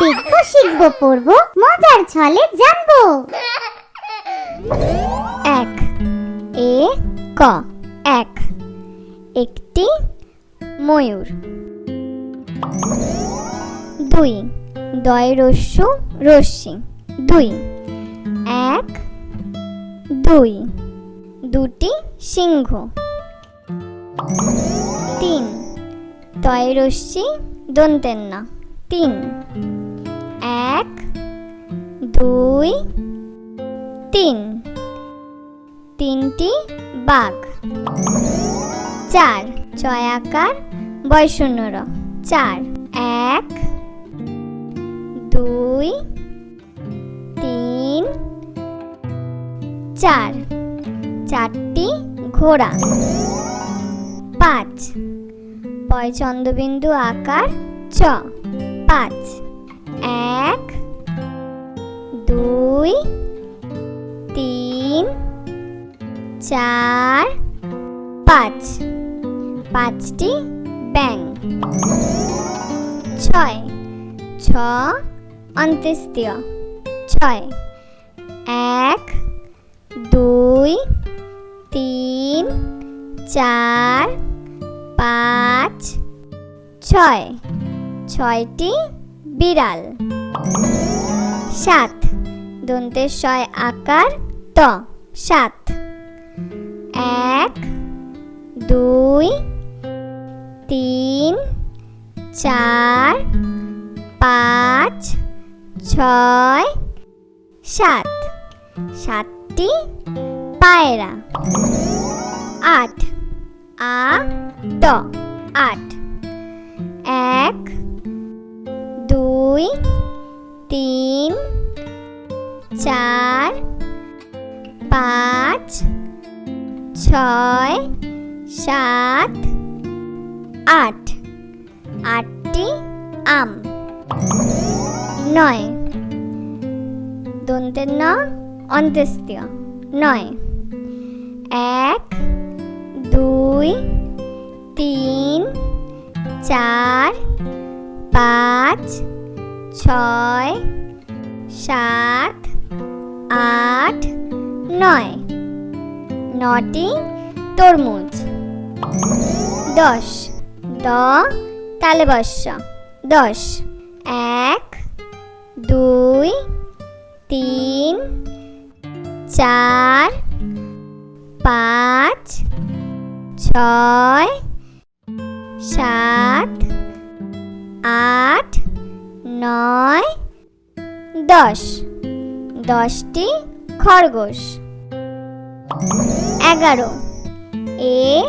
দেখব, শিখব, পড়ব, মজার ছলে জানব। এক, এ, ক। এক, একটি ময়ূর। দুই দয় রস্যু রশ্মি। দুই, এক, দুই, দুটি সিংহ। তিন তয় রশ্মি দন্তের না তিন এক, দুই, তিন। তিনটি বাঘ। চার চয়াকার বয়শূন্যর চার, এক, দুই, তিন, চার। চারটি ঘোড়া। পাঁচ পয় চন্দ্রবিন্দু আকার চ। পাঁচ দুই, তিন, চার, পাঁচ। পাঁচটি ব্যাং। ছয়। ছ অন্ত্যেষ্টিয়। ছয়। এক, দুই, তিন, চার, পাঁচ। ছয়। ছয়টি বিড়াল। সাত। দন্তের শয় আকার ত, সাত। এক, দুই, তিন, চার, পাঁচ, ছয়, সাত। সাতটি পায়রা। আট, আ ট আট। এক, দুই, তিন চার, পাঁচ, ছয়, সাত, আট। আটটি আম। নয়। দন্তের ন, অন্ত্যেষ্টিয়। নয়। এক, দুই, তিন, চার, পাঁচ, ছয়, সাত আট, নয়। নটি, তরমুজ। দশ। দ তালে দশ। এক, দুই, তিন, চার, পাঁচ, ছয়, সাত, আট, নয়, দশ। দশটি খরগোশ। এগারো। এ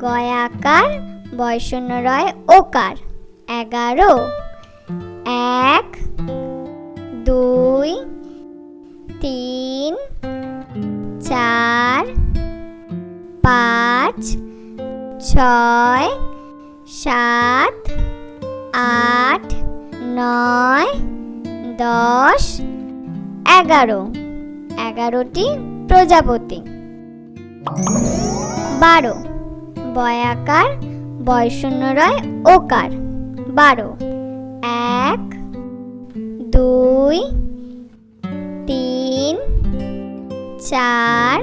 গয়াকার বয়শূন্য রয় ওকার। এগারো। এক, দুই, তিন, চার, পাঁচ, ছয়, সাত, আট, নয়, দশ এগারো। এগারোটি প্রজাপতি। বারো। বয়াকার বয়শূন্য রয় ওকার। বারো। এক, দুই, তিন, চার,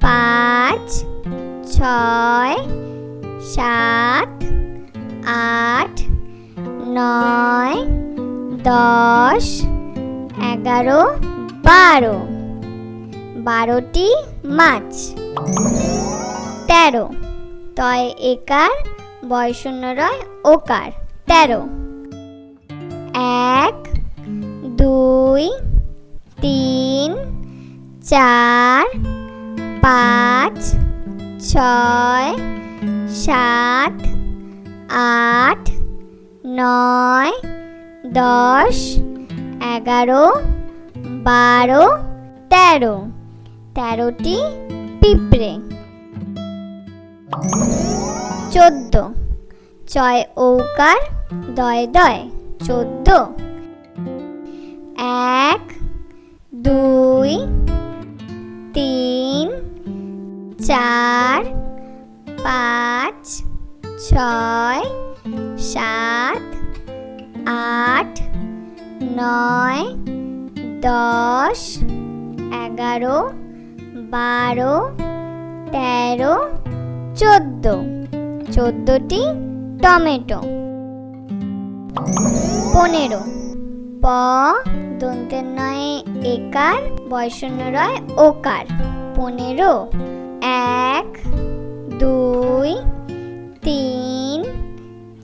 পাঁচ, ছয়, সাত, আট, নয়, দশ এগারো, বারো। বারোটি মাছ। তেরো। তয় একার বয়শূন্য রয় ওকার। তেরো। এক, দুই, তিন, চার, পাঁচ, ছয়, সাত, আট, নয়, দশ এগারো, বারো, তেরো। তেরোটি পিঁপড়ে। চোদ্দ। ছয় ঔকার, দয় দয়। চোদ্দ। এক, দুই, তিন, চার, পাঁচ, ছয়, সাত। নয়, দশ, এগারো, বারো, তেরো, চোদ্দ। চোদ্দোটি টমেটো। পনেরো। প দন্তের নয়, একার। বয়শূন্য রয়, ওকার। পনেরো। এক, দুই, তিন,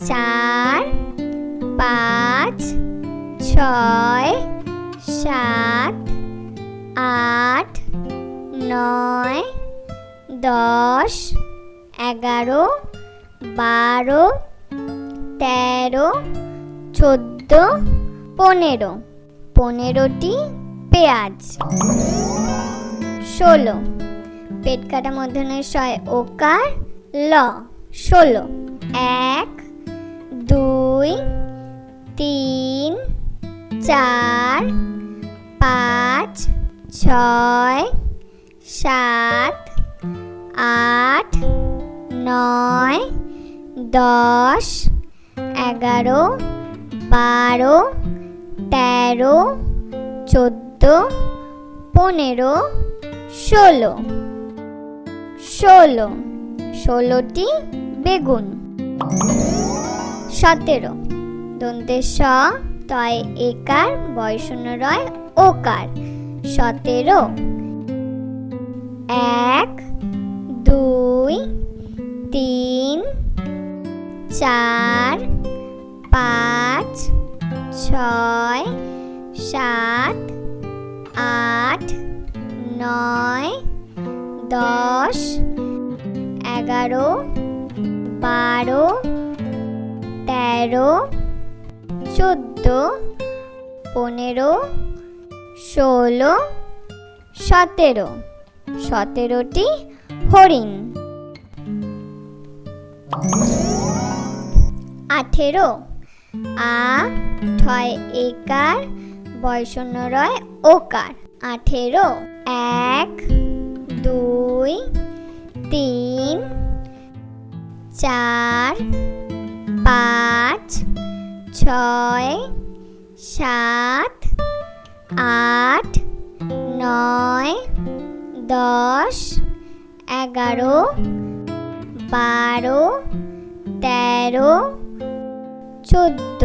চার, পাঁচ ছয়, সাত, আট, নয়, দশ, এগারো, বারো, তেরো, চোদ্দ, পনেরো। পনেরোটি পেঁয়াজ। ষোলো। পেট কাটা মধ্যনের শয় ওকার ল। ষোলো। এক, দুই, তিন চার, পাঁচ, ছয়, সাত, আট, নয়, দশ, এগারো, বারো, তেরো, চোদ্দ, পনেরো, ষোলো। ষোলো। ষোলোটি বেগুন। সতেরো। দন্তে স তয় একার বয়শূন্য রয় ওকার সতেরো। এক, দুই, তিন, চার, পাঁচ, ছয়, সাত, আট, নয়, দশ, এগারো, বারো, তেরো, চোদ্দ। পনেরো, ষোলো, সতেরো। সতেরোটি হরিণ। আঠেরো। আ ঠয় একার বয়শূন্য রয় ওকার। আঠেরো। এক, দুই, তিন, চার, পাঁচ ছয়, সাত, আট, নয়, দশ, এগারো, বারো, তেরো, চোদ্দ,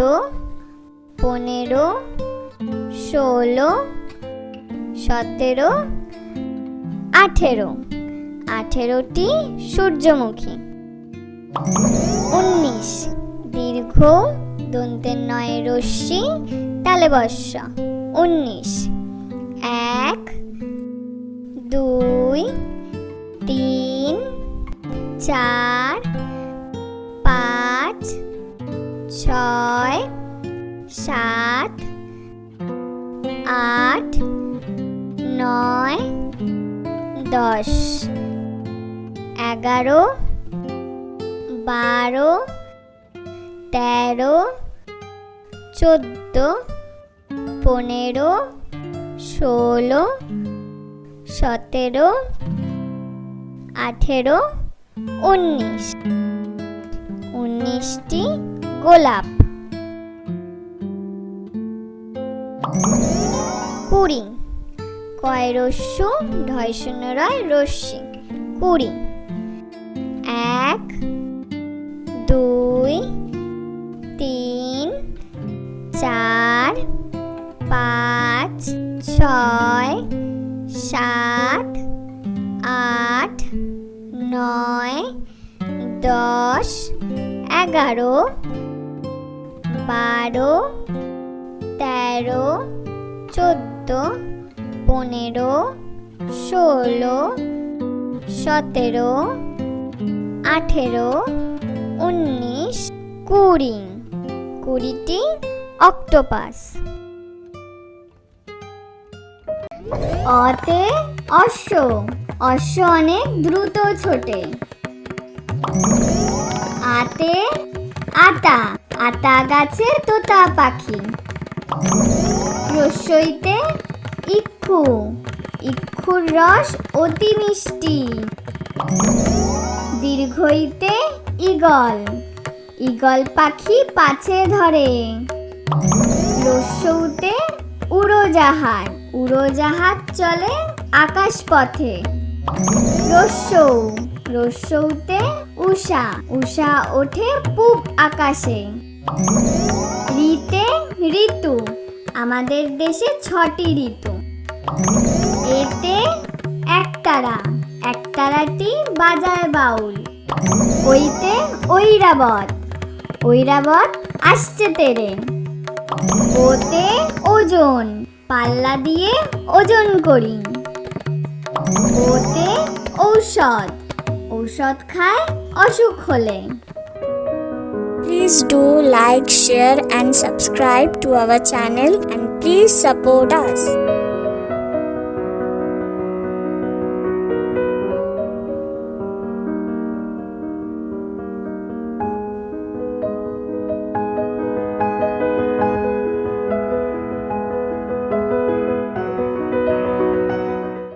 পনেরো, ষোলো, সতেরো, আঠেরো। আঠেরোটি সূর্যমুখী। উনিশ, দীর্ঘ দন্তের নয় রশ্মি, তালে বর্ষ। উনিশ। এক, দুই, তিন, চার, পাঁচ, ছয়, সাত, আট, নয়, দশ। এগারো, বারো, তেরো চোদ্দ, পনেরো, ষোলো, সতেরো, আঠেরো, উনিশ। উনিশটি গোলাপ। কুড়ি। কয় রস্যু? ঢয় শূন্য, রয় রশ্মি। কুড়ি। এক, দুই চার, পাঁচ, ছয়, সাত, আট, নয়, দশ, এগারো, বারো, তেরো, চোদ্দ, পনেরো, ষোলো, সতেরো, আঠেরো, উনিশ, কুড়ি। কুড়িটি অক্টোপাস। অতে অশ্ব অশ্ব অনেক দ্রুত ছোটে। আতে আতা। আতা গাছে তোতা পাখি। রসইতে ইক্ষু। ইক্ষুর রস অতি মিষ্টি। দীর্ঘইতে ইগল। ইগল পাখি পাছে ধরে। রস্যৌতে উড়োজাহাজ। উড়োজাহাজ চলে আকাশ পথে রস্যৌ রস্যৌতে উষা। উষা ওঠে পূব আকাশে। ঋতে ঋতু। আমাদের দেশে ছটি ঋতু। এতে একতারা। একতারাটি বাজায় বাউল। ওইতে ঐরাবত। ঐরাবত আসছে তেরে। ওতে ওজন পাল্লা দিয়ে ওজন করি ওতে ঔষধ ঔষধ খায় অসুখ হলে Please do like, share, and subscribe to our channel and please support us.